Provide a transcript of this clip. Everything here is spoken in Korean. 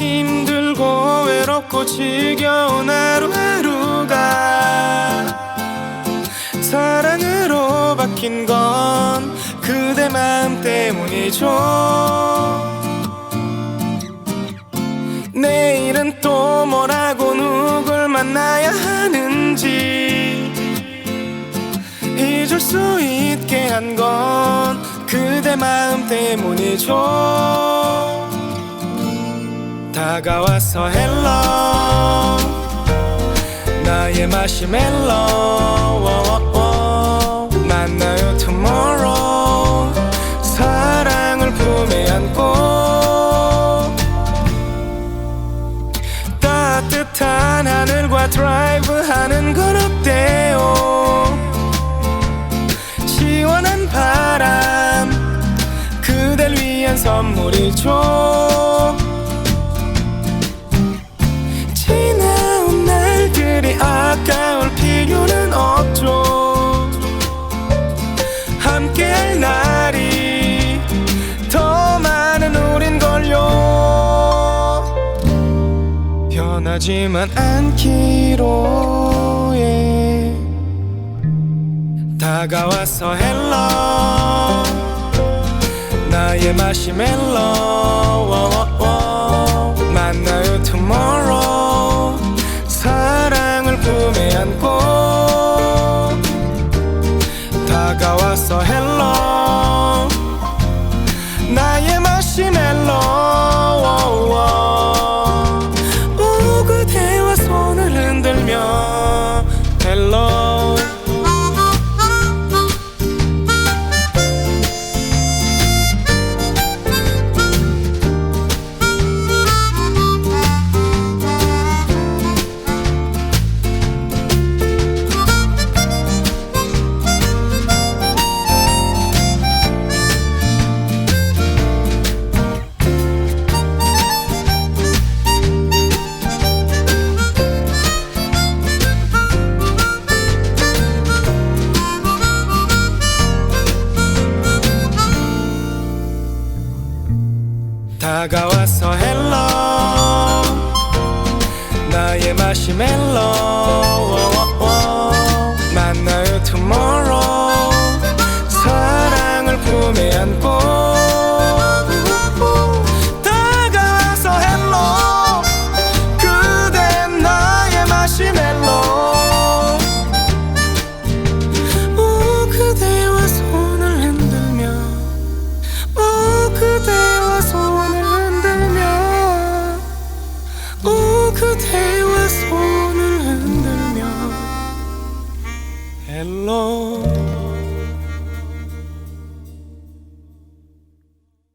힘들고 외롭고 지겨운 하루하루가 사랑으로 바뀐 건 그대 마음 때문이죠. 내일은 또 뭐라고 누굴 만나야 하는지 잊을 수 있게 한 건 그대 마음 때문이죠 다가와서 헬로. 나의 마시멜로. 만나요 tomorrow. 사랑을 품에 안고. 따뜻한 하늘과 드라이브 하는 건 어때요. 시원한 바람. 그댈 위한 선물이죠 날이 더 많은 우린걸요. 변하지만 않기로 해 다가와서 헬로. 나의 마시멜로. 만나요 tomorrow. 사랑을 품에 안고 다가와서 헬로. 나의 마시멜로 Hello.